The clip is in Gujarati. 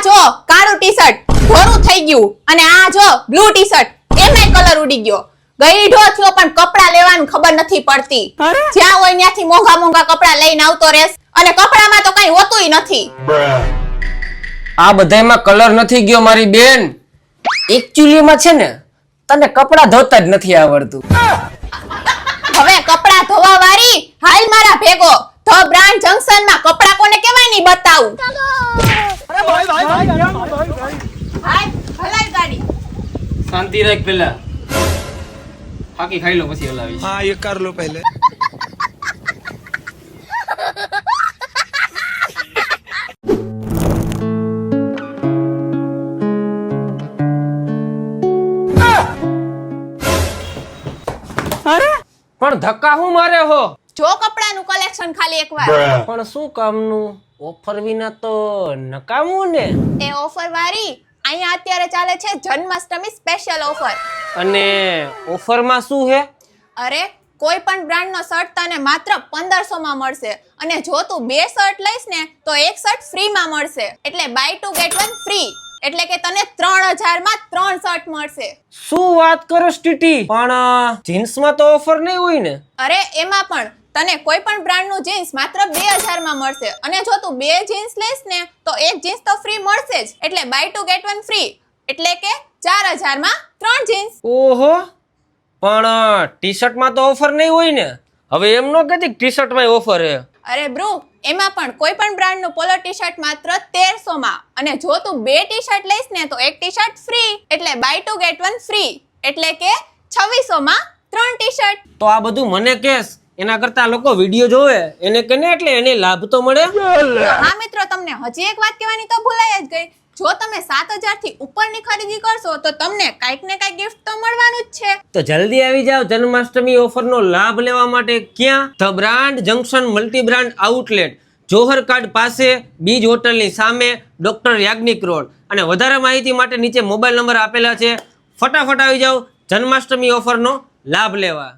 ટી શર્ટ ધોરું થઈ ગયું અને આ જો બ્લુ ટી શર્ટ કલર ઉડી ગયો. ગઈઢો થયો પણ કપડા લેવાનું ખબર નથી પડતી. જ્યાં હોય ત્યાંથી મોંઘા મોંઘા કપડા લઈને આવતો રહેસ અને કપડામાં તો કઈ હોતું નથી. આ બધામાં કલર નથી ગયો મારી બેન. એકચ્યુઅલીમાં છે ને તને કપડા ધોતા જ નથી આવડતું. હવે કપડા ધોવા વાળી હાલ મારા ભેગો ધ બ્રાન્ડ જંકશનમાં કપડા કોને કહેવાયની બતાવું. શાંતિ રાખ પેલા. હાકી ખાઈ લો પછી હલાવી. હા એ કર લો પહેલે. પણ ધક્કા હું મારે હો? જો કપડાનું કલેક્શન ખાલી એકવાર. પણ શું કામનું? ઓફર વિના તો નકામું ને. એ ઓફર વાળી અહીંયા અત્યારે ચાલે છે જન્માષ્ટમી સ્પેશિયલ ઓફર. અને ઓફરમાં શું છે અરે કોઈ પણ બ્રાન્ડનો શર્ટ તને માત્ર 1500 માં મળશે. અને જો તું બે શર્ટ લઈશ ને તો એક શર્ટ ફ્રીમાં મળશે. એટલે buy two get one free એટલે કે તને ત્રણ હજારમાં ત્રણ શર્ટ મળશે. શું વાત કરો સ્ટીટી? પણ જીન્સમાં તો ઓફર નહીં હોય ને. અરે એમાં પણ તને કોઈ પણ બ્રાન્ડનું જીન્સ માત્ર બે હજારમાં મળશે. અને જો તું બે જીન્સ લઈશ ને તો એક જીન્સ તો ફ્રી મળશે જ. એટલે buy two get one free એટલે કે ચાર હજારમાં ત્રણ જીન્સ. ઓહો! પણ ટી શર્ટમાં તો ઓફર નહીં હોય ને? હવે એમ નો કહેતી ટી શર્ટમાં ઓફર છે અરે બ્રુ એમાં પણ કોઈ પણ બ્રાન્ડનું પોલો ટી શર્ટ માત્ર તેરસો માં અને જો તું બે ટી શર્ટ લઈશ ને તો એક ટી શર્ટ ફ્રી એટલે buy two get one free એટલે કે છવ્વીસો માં ત્રણ ટી શર્ટ તો આ બધું મને કેસ એના કરતા લોકો વીડિયો જોવે એને કેને એટલે એને લાભ તો મળે. હા મિત્રો તમને હજી એક વાત કહેવાની તો ભૂલાઈ જ ગઈ. જો તમે સાત હજારથી ઉપરની ખરીદી કરશો તો તમને કાંઈક ને કાંઈક ગિફ્ટ તો મળવાનું જ છે. તો જલ્દી આવી જાઓ જન્માષ્ટમી ઓફરનો લાભ લેવા માટે ક્યાં? The brand junction multi brand outlet. Johar card પાસે બીજ હોટલની સામે ડોક્ટર યાજ્ઞિક રોડ. અને વધારે માહિતી માટે નીચે મોબાઈલ નંબર આપેલા છે. ફટાફટ આવી જાઓ જન્માષ્ટમી ઓફરનો લાભ લેવા.